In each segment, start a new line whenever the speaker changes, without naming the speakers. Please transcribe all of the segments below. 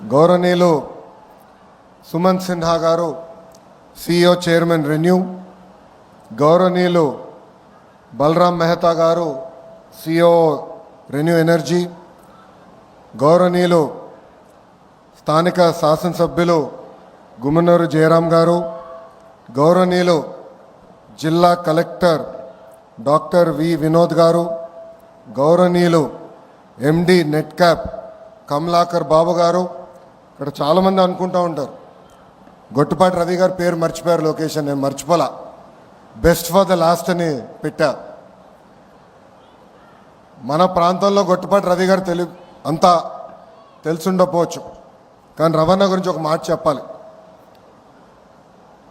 గౌరవనీయులు సుమన్ సిన్హా గారు CEO chairman renew గౌరవనీయులు బలరాం మెహతా గారు సిఇఓ రెన్యూ ఎనర్జీ గౌరవనీయులు స్థానిక శాసనసభ్యులు గుమ్మనూరు జయరాం గారు గౌరవనీయులు జిల్లా collector doctor V Vinod garu గౌరవనీయులు MD net cap Kamalakar Babu garu ఇక్కడ చాలామంది అనుకుంటూ ఉంటారు. గొట్టుపాటి రవి గారు పేరు మర్చిపోయారు లొకేషన్ నేను మర్చిపోలా. బెస్ట్ ఫర్ ద లాస్ట్ అని పెట్టా. మన ప్రాంతంలో గొట్టుపాటి రవి గారు తెలి అంతా తెలుసుండకపోవచ్చు. కానీ రవాణా గురించి ఒక మాట చెప్పాలి.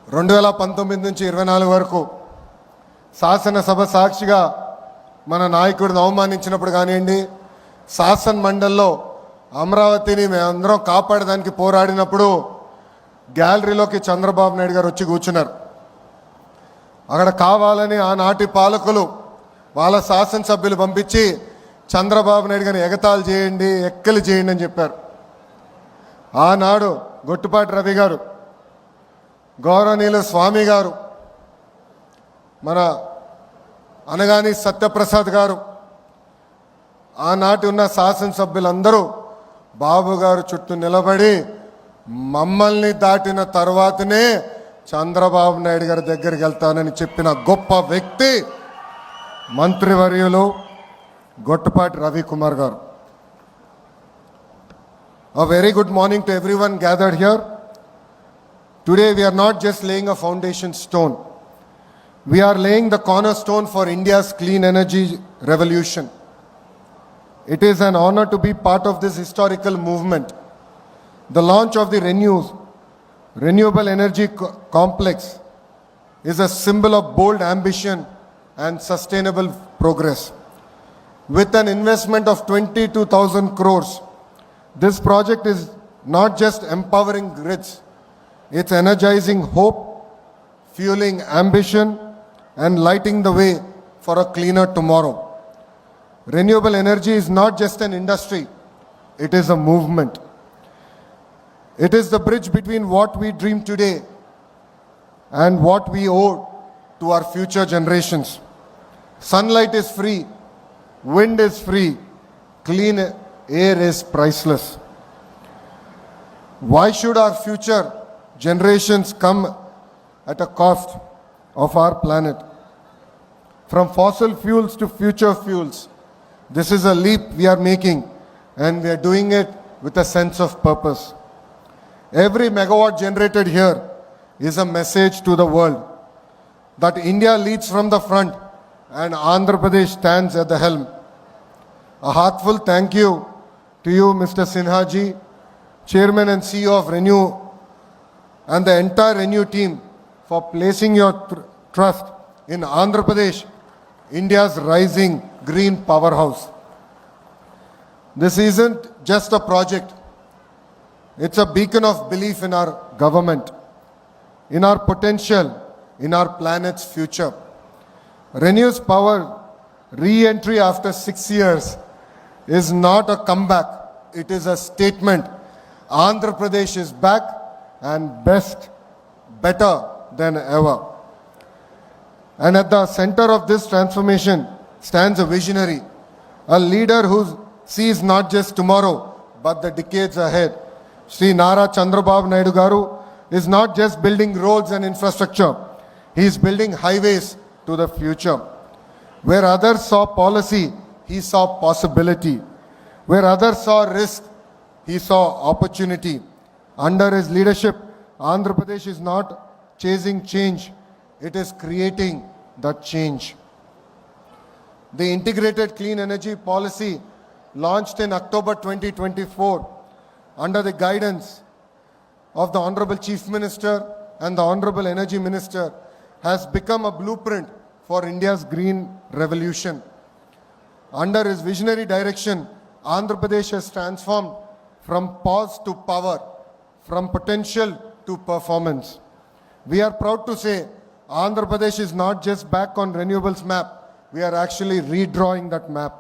రెండు వేల పంతొమ్మిది నుంచి ఇరవై నాలుగు వరకు శాసనసభ సాక్షిగా మన నాయకుడిని అవమానించినప్పుడు కానివ్వండి శాసన మండలిలో అమరావతిని మేమందరం కాపాడడానికి పోరాడినప్పుడు గ్యాలరీలోకి చంద్రబాబు నాయుడు గారు వచ్చి కూర్చున్నారు. అక్కడ కావాలని ఆనాటి పాలకులు వాళ్ళ శాసనసభ్యులు పంపించి చంద్రబాబు నాయుడు గారిని ఎగతాళి చేయండి ఎక్కలు చేయండి అని చెప్పారు. ఆనాడు గొట్టుపాటి రవి గారు గౌరవనీయుల స్వామి గారు మన అనగాని సత్యప్రసాద్ గారు ఆనాటి ఉన్న శాసనసభ్యులందరూ బాబుగారు చుట్టూ నిలబడి మమ్మల్ని దాటిన తర్వాతనే చంద్రబాబు నాయుడు గారి దగ్గరికి వెళ్తానని చెప్పిన గొప్ప వ్యక్తి మంత్రివర్యులు Gottipati Ravikumar garu. A very good morning to every one gathered here today we're not just laying a foundation stone we're laying the corner stone for India's clean energy revolution It is an honor to be part of this historical movement. The launch of the Renews Renewable Energy Co- Complex is a symbol of bold ambition and sustainable progress. With an investment of 22,000 crores, this project is not just empowering grids, it's energizing hope, fueling ambition, and lighting the way for a cleaner tomorrow. Renewable energy is not just an industry, it is a movement. It is the bridge between what we dream today and what we owe to our future generations. Sunlight is free, wind is free, clean air is priceless. Why should our future generations come at a cost of our planet? From fossil fuels to future fuels, this is a leap we are making, and we are doing it with a sense of purpose. Every megawatt generated here is a message to the world that India leads from the front and Andhra Pradesh stands at the helm. A heartful thank you to you, Mr. Sinhaji, Chairman and CEO of Renew, and the entire Renew team for placing your tr- trust in Andhra Pradesh, India's rising green powerhouse. This isn't just a project, it's a beacon of belief in our government, in our potential, in our planet's future. Renew's power re entry after six years is not a comeback, it is a statement. Andhra Pradesh is back and best, better than ever. And at the center of this transformation stands a visionary, a leader who sees not just tomorrow, but the decades ahead. Sri Nara Chandrababu Naidu Garu is not just building roads and infrastructure, he is building highways to the future. Where others saw policy, he saw possibility. Where others saw risk, he saw opportunity. Under his leadership, Andhra Pradesh is not chasing change, it is creating that change. The integrated clean energy policy launched in October 2024 under the guidance of the Honorable Chief Minister and the Honorable Energy Minister has become a blueprint for India's green revolution. Under his visionary direction, Andhra Pradesh has transformed from pause to power, from potential to performance. We are proud to say Andhra Pradesh is not just back on renewables map, we are actually redrawing that map.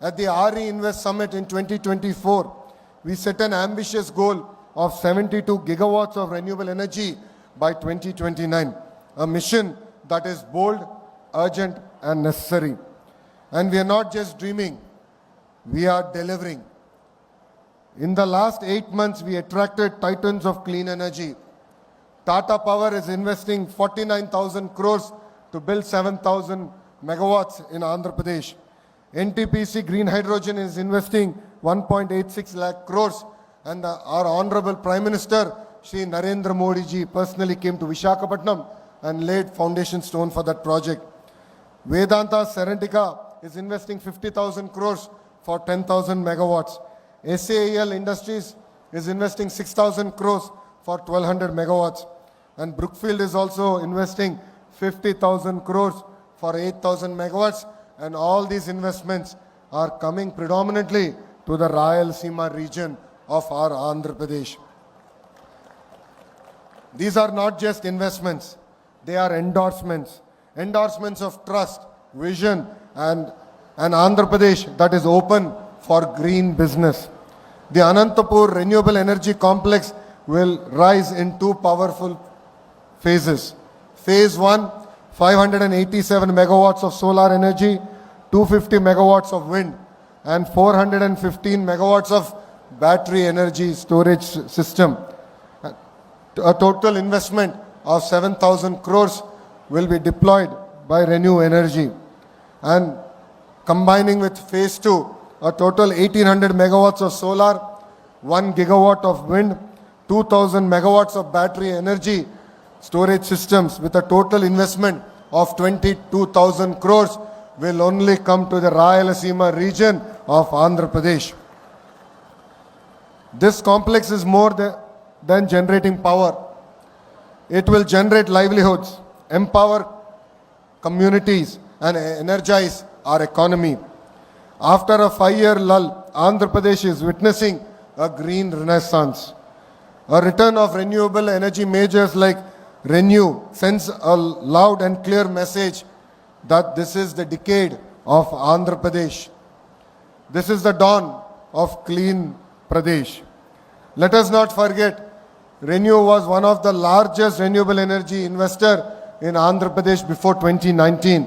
At the RE Invest Summit in 2024, we set an ambitious goal of 72 gigawatts of renewable energy by 2029, a mission that is bold, urgent, and necessary. And we are not just dreaming, we are delivering. In the last eight months, we attracted titans of clean energy. Tata Power is investing 49,000 crores to build 7,000 megawatts in Andhra Pradesh. NTPC Green Hydrogen is investing 1.86 lakh crores and our Honorable Prime Minister Shri Narendra Modi ji personally came to Vishakhapatnam and laid foundation stone for that project. Vedanta Serentica is investing 50,000 crores for 10,000 megawatts. SAEL Industries is investing 6,000 crores for 1,200 megawatts. And Brookfield is also investing 50,000 crores for 8,000 megawatts. And all these investments are coming predominantly to the Rayalaseema region of our Andhra Pradesh. These are not just investments, they are endorsements. Endorsements of trust, vision, and an Andhra Pradesh that is open for green business. The Anantapur Renewable Energy Complex will rise in two powerful phases. Phase 1, 587 megawatts of solar energy, 250 megawatts of wind, and 415 megawatts of battery energy storage system a total investment of 7,000 crores will be deployed by Renew Energy. And combining with phase two, a total 1800 megawatts of solar, 1 gigawatt of wind, 2000 megawatts of battery energy storage systems with a total investment of 22,000 crores will only come to the Rayalaseema region of Andhra Pradesh. This complex is more tha- than generating power. It will generate livelihoods, empower communities, and energize our economy. After a five year lull, Andhra Pradesh is witnessing a green renaissance. A return of renewable energy majors like Renew sends a loud and clear message that this is the decade of Andhra Pradesh. This is the dawn of clean Pradesh. Let us not forget, Renew was one of the largest renewable energy investor in Andhra Pradesh before 2019.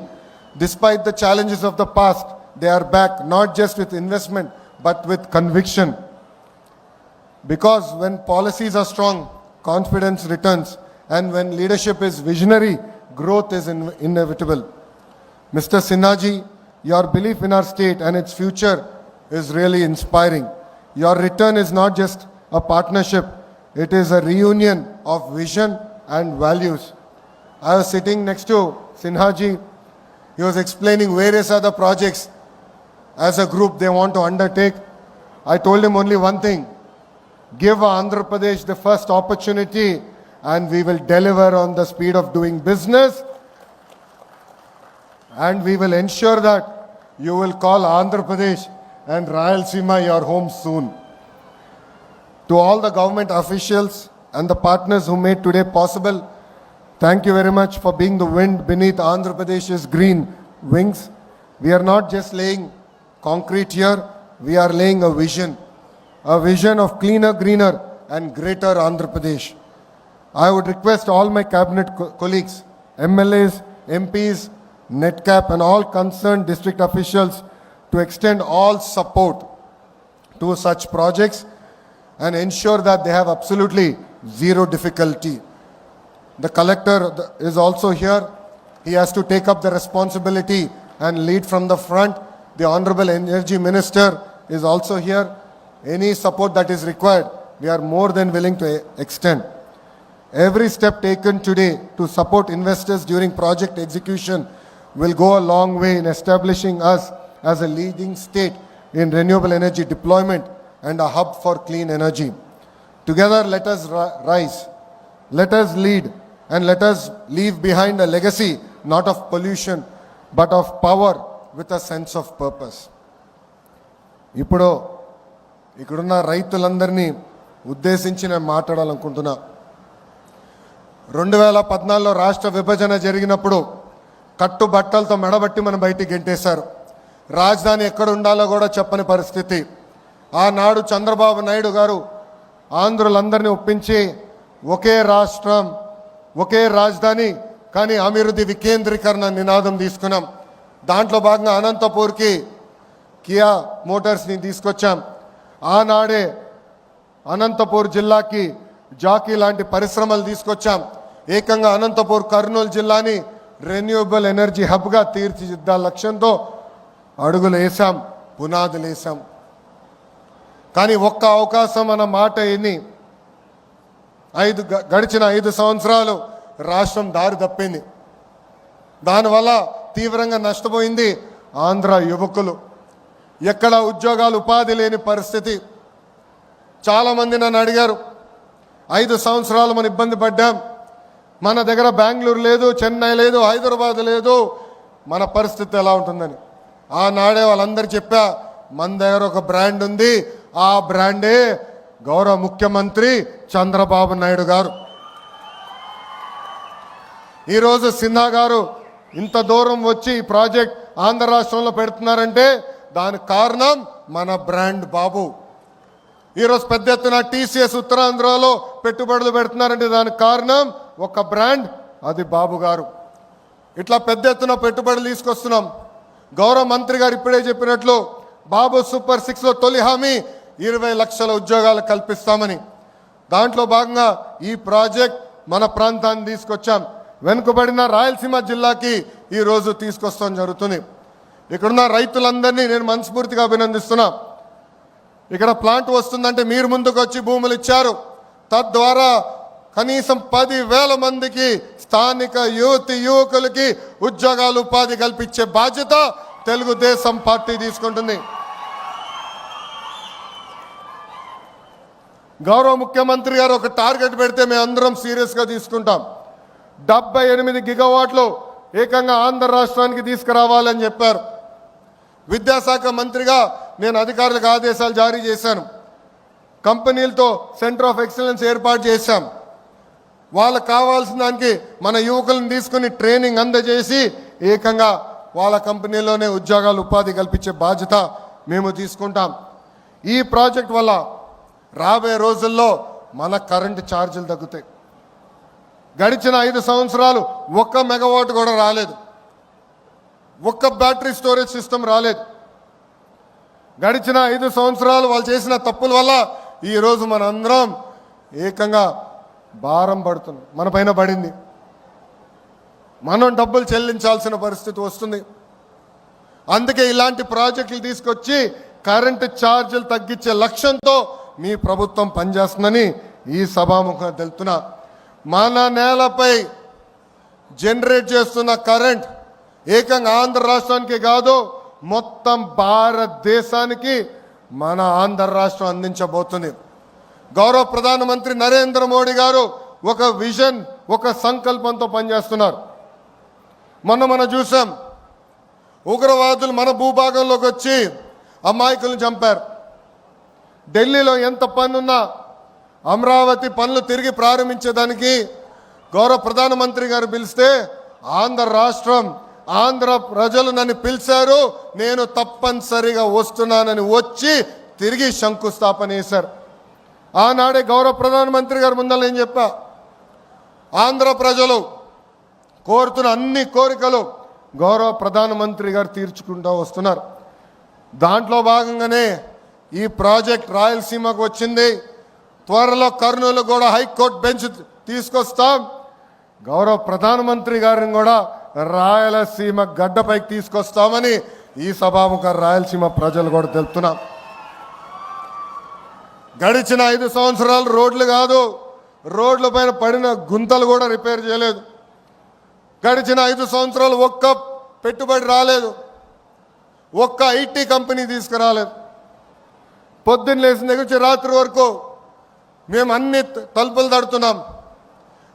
Despite the challenges of the past, they are back not just with investment but with conviction. Because when policies are strong, confidence returns, and when leadership is visionary, growth is in- inevitable. Mr. Sinhaji, your belief in our state and its future is really inspiring. Your return is not just a partnership, it is a reunion of vision and values. I was sitting next to Sinhaji. He was explaining various other projects as a group they want to undertake. I told him only one thing give Andhra Pradesh the first opportunity and we will deliver on the speed of doing business and we will ensure that you will call Andhra Pradesh and Rayalaseema your home soon. To all the government officials and the partners who made today possible, thank you very much for being the wind beneath Andhra Pradesh's green wings. We are not just laying concrete here, we are laying a vision, a vision of cleaner, greener, and greater Andhra Pradesh. I would request all my cabinet co- colleagues, MLAs, MPs, NETCAP, and all concerned district officials to extend all support to such projects and ensure that they have absolutely zero difficulty. The collector is also here. He has to take up the responsibility and lead from the front. The Honorable Energy Minister is also here. Any support that is required, we are more than willing to extend. Every step taken today to support investors during project execution will go a long way in establishing us as a leading state in renewable energy deployment and a hub for clean energy. Together, let us ri- rise, let us lead, and let us leave behind a legacy not of pollution but of power with a sense of purpose. ఇప్పుడు ఇక్కడున్న రైతులందరినీ ఉద్దేశించి నేను మాట్లాడాలనుకుంటున్నా రెండు వేల పద్నాలుగులో రాష్ట్ర విభజన జరిగినప్పుడు కట్టుబట్టలతో మెడబట్టి మనం బయటికి గెంటేశారు. రాజధాని ఎక్కడ ఉండాలో కూడా చెప్పని పరిస్థితి. ఆనాడు చంద్రబాబు నాయుడు గారు ఆంధ్రులందరినీ ఒప్పించి ఒకే రాష్ట్రం ఒకే రాజధాని కానీ అభివృద్ధి వికేంద్రీకరణ నినాదం తీసుకున్నాం. దాంట్లో భాగంగా అనంతపూర్కి కియా మోటార్స్ని తీసుకొచ్చాం. ఆనాడే అనంతపూర్ జిల్లాకి జాకీ లాంటి పరిశ్రమలు తీసుకొచ్చాం. ఏకంగా అనంతపూర్ కర్నూలు జిల్లాని రెన్యూవబుల్ ఎనర్జీ హబ్గా తీర్చిదిద్దాల లక్ష్యంతో అడుగులు వేసాం పునాదులు వేసాం కానీ ఒక్క అవకాశం అన్న మాట ఎన్ని? ఐదు గడిచిన ఐదు సంవత్సరాలు రాష్ట్రం దారి తప్పింది. దానివల్ల తీవ్రంగా నష్టపోయింది ఆంధ్ర యువకులు. ఎక్కడ ఉద్యోగాలు ఉపాధి లేని పరిస్థితి. చాలామంది నన్ను అడిగారు ఐదు సంవత్సరాలు మనం ఇబ్బంది పడ్డాం మన దగ్గర బెంగళూరు లేదు చెన్నై లేదు హైదరాబాద్ లేదు. మన పరిస్థితి ఎలా ఉంటుందని. ఆనాడే వాళ్ళందరూ చెప్పా మన దగ్గర ఒక బ్రాండ్ ఉంది. ఆ బ్రాండే గౌరవ ముఖ్యమంత్రి చంద్రబాబు నాయుడు గారు. ఈరోజు సిన్హా గారు ఇంత దూరం వచ్చి ఈ ప్రాజెక్ట్ ఆంధ్ర రాష్ట్రంలో పెడుతున్నారంటే దానికి కారణం మన బ్రాండ్ బాబు. ఈరోజు పెద్ద ఎత్తున టీసీఎస్ ఉత్తరాంధ్రలో పెట్టుబడులు పెడుతున్నారంటే దానికి కారణం ఒక బ్రాండ్ అది బాబు గారు. ఇట్లా పెద్ద ఎత్తున పెట్టుబడులు తీసుకొస్తున్నాం. గౌరవ మంత్రి గారు ఇప్పుడే చెప్పినట్లు బాబు సూపర్ సిక్స్లో తొలి హామీ ఇరవై లక్షల ఉద్యోగాలు కల్పిస్తామని. దాంట్లో భాగంగా ఈ ప్రాజెక్ట్ మన ప్రాంతాన్ని తీసుకొచ్చాం. వెనుకబడిన రాయలసీమ జిల్లాకి ఈ రోజు తీసుకొస్తాం జరుగుతుంది. ఇక్కడున్న రైతులందరినీ నేను మనస్ఫూర్తిగా అభినందిస్తున్నా. ఇక్కడ ప్లాంట్ వస్తుందంటే మీరు ముందుకు వచ్చి భూములు ఇచ్చారు. తద్వారా కనీసం పది వేల మందికి స్థానిక యువతి యువకులకి ఉద్యోగాలు ఉపాధి కల్పించే బాధ్యత తెలుగుదేశం పార్టీ తీసుకుంటుంది. గౌరవ ముఖ్యమంత్రి గారు ఒక టార్గెట్ పెడితే మేము అందరం సీరియస్గా తీసుకుంటాం. డెబ్బై ఎనిమిది గిగవాట్లు ఏకంగా ఆంధ్ర రాష్ట్రానికి తీసుకురావాలని చెప్పారు. విద్యాశాఖ మంత్రిగా నేను అధికారులకు ఆదేశాలు జారీ చేశాను. కంపెనీలతో సెంటర్ ఆఫ్ ఎక్సలెన్స్ ఏర్పాటు చేశాం. వాళ్ళకు కావాల్సిన దానికి మన యువకులను తీసుకుని ట్రైనింగ్ అందజేసి ఏకంగా వాళ్ళ కంపెనీలోనే ఉద్యోగాలు ఉపాధి కల్పించే బాధ్యత మేము తీసుకుంటాం. ఈ ప్రాజెక్ట్ వల్ల రాబోయే రోజుల్లో మన కరెంటు ఛార్జీలు తగ్గుతాయి. గడిచిన ఐదు సంవత్సరాలు ఒక్క మెగావాట్ కూడా రాలేదు. ఒక్క బ్యాటరీ స్టోరేజ్ సిస్టమ్ రాలేదు. గడిచిన ఐదు సంవత్సరాలు వాళ్ళు చేసిన తప్పుల వల్ల ఈరోజు మనందరం ఏకంగా భారం పడుతుంది. మన పైన పడింది. మనం డబ్బులు చెల్లించాల్సిన పరిస్థితి వస్తుంది. అందుకే ఇలాంటి ప్రాజెక్టులు తీసుకొచ్చి కరెంటు ఛార్జీలు తగ్గించే లక్ష్యంతో మీ ప్రభుత్వం పనిచేస్తుందని ఈ సభాముఖంగా తెలుపుతున్నా. మన నేలపై జనరేట్ చేస్తున్న కరెంట్ ఏకంగా ఆంధ్ర రాష్ట్రానికి కాదు మొత్తం భారతదేశానికి మన ఆంధ్ర రాష్ట్రం అందించబోతుంది. గౌరవ ప్రధానమంత్రి నరేంద్ర మోడీ గారు ఒక విజన్ ఒక సంకల్పంతో పనిచేస్తున్నారు. మొన్న మనం చూసాం ఉగ్రవాదులు మన భూభాగంలోకి వచ్చి అమాయకులను చంపారు. ఢిల్లీలో ఎంత పనున్నా అమరావతి పనులు తిరిగి ప్రారంభించేదానికి గౌరవ ప్రధానమంత్రి గారు పిలిస్తే ఆంధ్ర రాష్ట్రం ఆంధ్ర ప్రజలు నన్ను పిలిచారు నేను తప్పనిసరిగా వస్తున్నానని వచ్చి తిరిగి శంకుస్థాపన చేశారు. ఆనాడే గౌరవ ప్రధానమంత్రి గారు ముందర నేను చెప్పా ఆంధ్ర ప్రజలు కోరుతున్న అన్ని కోరికలు గౌరవ ప్రధానమంత్రి గారు తీర్చుకుంటూ వస్తున్నారు. దాంట్లో భాగంగానే ఈ ప్రాజెక్ట్ రాయలసీమకు వచ్చింది. త్వరలో కర్నూలు కూడా హైకోర్టు బెంచ్ తీసుకొస్తాం. గౌరవ ప్రధానమంత్రి గారిని కూడా రాయలసీమ గడ్డపైకి తీసుకొస్తామని ఈ సభాముఖ రాయలసీమ ప్రజలు కూడా తెలుపుతున్నాం గడిచిన ఐదు సంవత్సరాలు రోడ్లు కాదు రోడ్ల పైన పడిన గుంతలు కూడా రిపేర్ చేయలేదు. గడిచిన ఐదు సంవత్సరాలు ఒక్క పెట్టుబడి రాలేదు. ఒక్క ఐటీ కంపెనీ తీసుకురాలేదు. పొద్దున్న లేచిన దగ్గర నుంచి రాత్రి వరకు మేము అన్ని తలుపులు తడుతున్నాం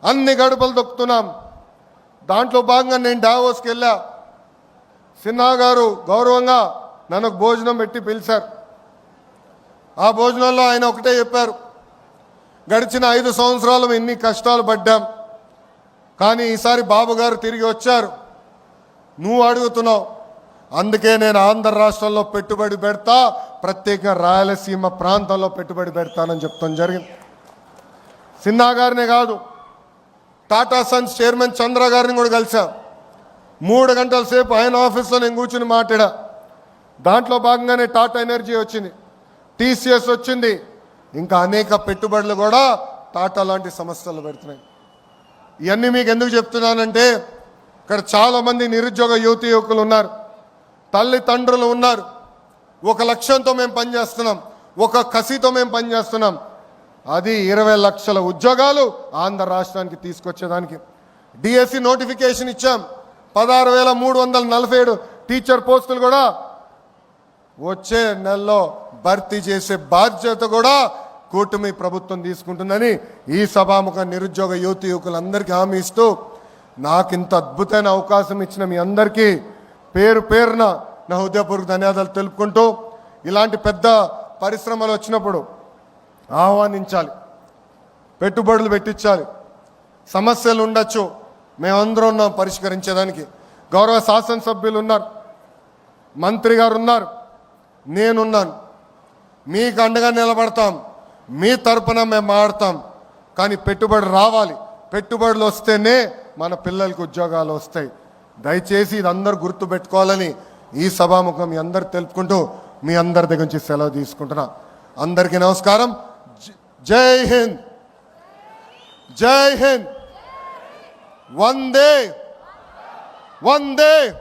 అన్ని గడుపులు దొక్కుతున్నాం దాంట్లో భాగంగా నేను డావోస్కి వెళ్ళా. సిన్హా గారు గౌరవంగా నన్ను భోజనం పెట్టి పిలిచారు. ఆ భోజనంలో ఆయన ఒకటే చెప్పారు. గడిచిన ఐదు సంవత్సరాలు ఇన్ని ఎన్ని కష్టాలు పడ్డాం. కానీ ఈసారి బాబు గారు తిరిగి వచ్చారు. నువ్వు అడుగుతున్నావు. అందుకే నేను ఆంధ్ర రాష్ట్రంలో పెట్టుబడి పెడతా ప్రత్యేకంగా రాయలసీమ ప్రాంతంలో పెట్టుబడి పెడతానని చెప్తాం జరిగింది. సిన్హా గారినే కాదు టాటా సన్స్ చైర్మన్ చంద్ర గారిని కూడా కలిసాం మూడు గంటల సేపు ఆయన ఆఫీస్లో నేను కూర్చుని మాట్లాడా. దాంట్లో భాగంగానే టాటా ఎనర్జీ వచ్చింది. టీసీఎస్ వచ్చింది. ఇంకా అనేక పెట్టుబడులు కూడా టాటా లాంటి సంస్థలు పెడుతున్నాయి. ఇవన్నీ మీకు ఎందుకు చెప్తున్నానంటే ఇక్కడ చాలామంది నిరుద్యోగ యువతి యువకులు ఉన్నారు. తల్లిదండ్రులు ఉన్నారు. ఒక లక్ష్యంతో మేము పనిచేస్తున్నాం. ఒక కసితో మేము పనిచేస్తున్నాం. అది ఇరవై లక్షల ఉద్యోగాలు ఆంధ్ర రాష్ట్రానికి తీసుకొచ్చేదానికి. డిఎస్సి నోటిఫికేషన్ ఇచ్చాం. పదహారు వేల మూడు వందల నలభై ఏడు టీచర్ పోస్టులు కూడా వచ్చే నెలలో భర్తీ చేసే బాధ్యత కూడా కూటమి ప్రభుత్వం తీసుకుంటుందని ఈ సభాముఖ నిరుద్యోగ యువతి యువకులందరికీ హామీ ఇస్తూ నాకు ఇంత అద్భుతమైన అవకాశం ఇచ్చిన మీ అందరికీ పేరు పేరున నా హృదయపూర్వక ధన్యవాదాలు తెలుపుకుంటూ ఇలాంటి పెద్ద పరిశ్రమలు వచ్చినప్పుడు ఆహ్వానించాలి పెట్టుబడులు పెట్టించాలి సమస్యలు ఉండొచ్చు మేమందరం ఉన్నాం పరిష్కరించేదానికి. గౌరవ శాసనసభ్యులు ఉన్నారు మంత్రి గారు ఉన్నారు నేనున్నాను. మీకు అండగా నిలబడతాం. మీ తరపున మేము మాడతాం. కానీ పెట్టుబడి రావాలి. పెట్టుబడులు వస్తేనే మన పిల్లలకు ఉద్యోగాలు వస్తాయి. దయచేసి ఇది అందరు గుర్తు పెట్టుకోవాలని ఈ సభాముఖం మీ అందరు తెలుపుకుంటూ మీ అందరి దగ్గర నుంచి సెలవు తీసుకుంటున్నా. అందరికీ నమస్కారం. జై హింద్. జై హింద్. వందే. వందే.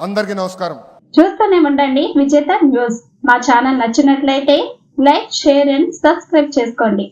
అందరికీ నమస్కారం.
చూస్తూనే ఉండండి. విజేత న్యూస్. మా ఛానల్ నచ్చినట్లయితే లైక్ షేర్ అండ్ సబ్స్క్రైబ్ చేసుకోండి.